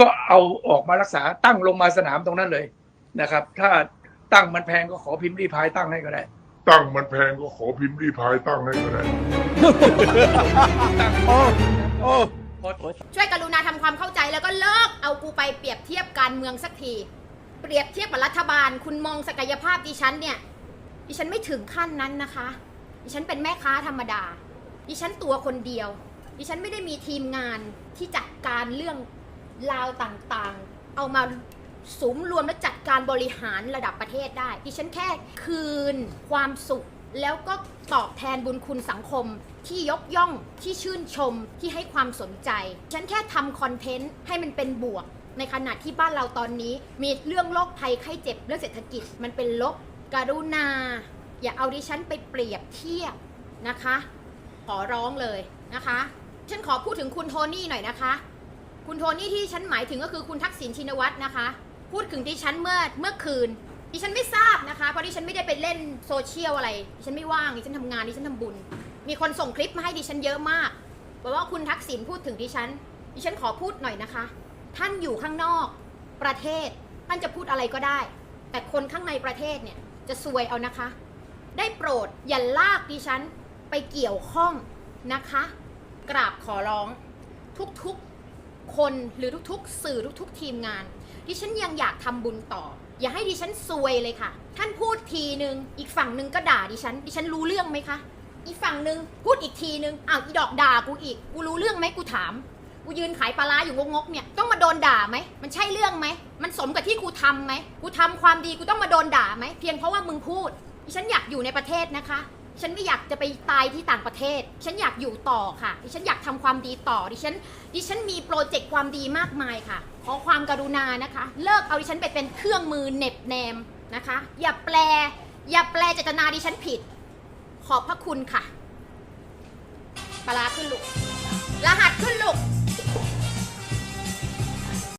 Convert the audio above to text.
ก็เอาออกมารักษาตั้งลงมาสนามตรงนั้นเลยนะครับ ถ้าตั้งมันแพงก็ขอพิมพ์รีพายตั้งให้ก็ได้ ตั้งมันแพงก็ขอพิมพ์รีพายตั้งให้ก็ได้ตั้งโอ้โอ้พอช่วยกรุณาทำความเข้าใจแล้วก็เลิกเอากูไปเปรียบเทียบการเมืองสักที เปรียบเทียบกับรัฐบาล คุณมองศักยภาพดิฉันเนี่ย ดิฉันไม่ถึงขั้นนั้นนะคะ ดิฉันเป็นแม่ค้าธรรมดา ดิฉันตัวคนเดียว ดิฉันไม่ได้มีทีมงานที่จัดการเรื่อง ราวต่างๆ เอามาสุมรวมและจัดการบริหารระดับประเทศได้ ดิฉันแค่คืนความสุข แล้วก็ตอบแทนบุญคุณสังคม ที่ยกย่องที่ชื่นชมที่ให้ความสนใจ ฉันแค่ทำคอนเทนต์ให้มันเป็นบวก ในขณะที่บ้านเราตอนนี้ มีเรื่องโรคภัยไข้เจ็บเรื่องเศรษฐกิจมันเป็นลบกรุณา อย่าเอาดิฉันไปเปรียบเทียบนะคะ ขอร้องเลยนะคะ ฉันขอพูดถึงคุณโทนี่หน่อยนะคะ คุณโทนี่ที่ฉันหมายถึงก็คือคุณทักษิณชินวัตรนะคะ พูดถึงดิฉันเมื่อเมื่อคืนดิฉันไม่ทราบนะคะ เพราะดิฉันไม่ได้ไปเล่นโซเชียลอะไรดิฉันไม่ว่างดิฉันทำงานดิฉันทำบุญ มีคนส่งคลิปมาให้ดิฉันเยอะมากบอกว่าคุณทักษิณพูดถึงดิฉัน ดิฉันขอพูดหน่อยนะคะ ท่านอยู่ข้างนอกประเทศท่านจะพูดอะไรก็ได้ แต่คนข้างในประเทศเนี่ยจะซวยเอานะคะ ได้โปรดอย่าลากดิฉันไปเกี่ยวข้องนะคะ กราบขอร้องทุกๆ คนหรือทุกๆ สื่อทุกๆ ทีมงาน ดิฉันยังอยากทำบุญต่อ อย่าให้ดิฉันซวยเลยค่ะ ท่านพูดทีนึง อีกฝั่งนึงก็ด่าดิฉัน ดิฉันรู้เรื่องไหมคะ อีกฝั่งนึงพูดอีกทีนึงอ้าวอีดอกด่ากูอีก กูรู้เรื่องไหมกูถาม กูยืนขายปลาร้าอยู่งกๆเนี่ย ต้องมาโดนด่าไหม มันใช่เรื่องไหม มันสมกับที่กูทำไหม กูทำความดีกูต้องมาโดนด่าไหม เพียงเพราะว่ามึงพูด ดิฉันอยากอยู่ในประเทศนะคะ ฉันไม่อยากจะไปตายที่ต่างประเทศ ฉันอยากอยู่ต่อค่ะ ดิฉันอยากทำความดีต่อ ดิฉัน ดิฉันมีโปรเจกต์ความดีมากมายค่ะ ขอความกรุณานะคะ เลิกเอาดิฉันไปเป็นเครื่องมือเน็บแนมนะคะ อย่าแปล อย่าแปลเจตนาดิฉันผิด ขอบพระคุณค่ะ ปลาร้าขึ้นลูก รหัสขึ้นลูก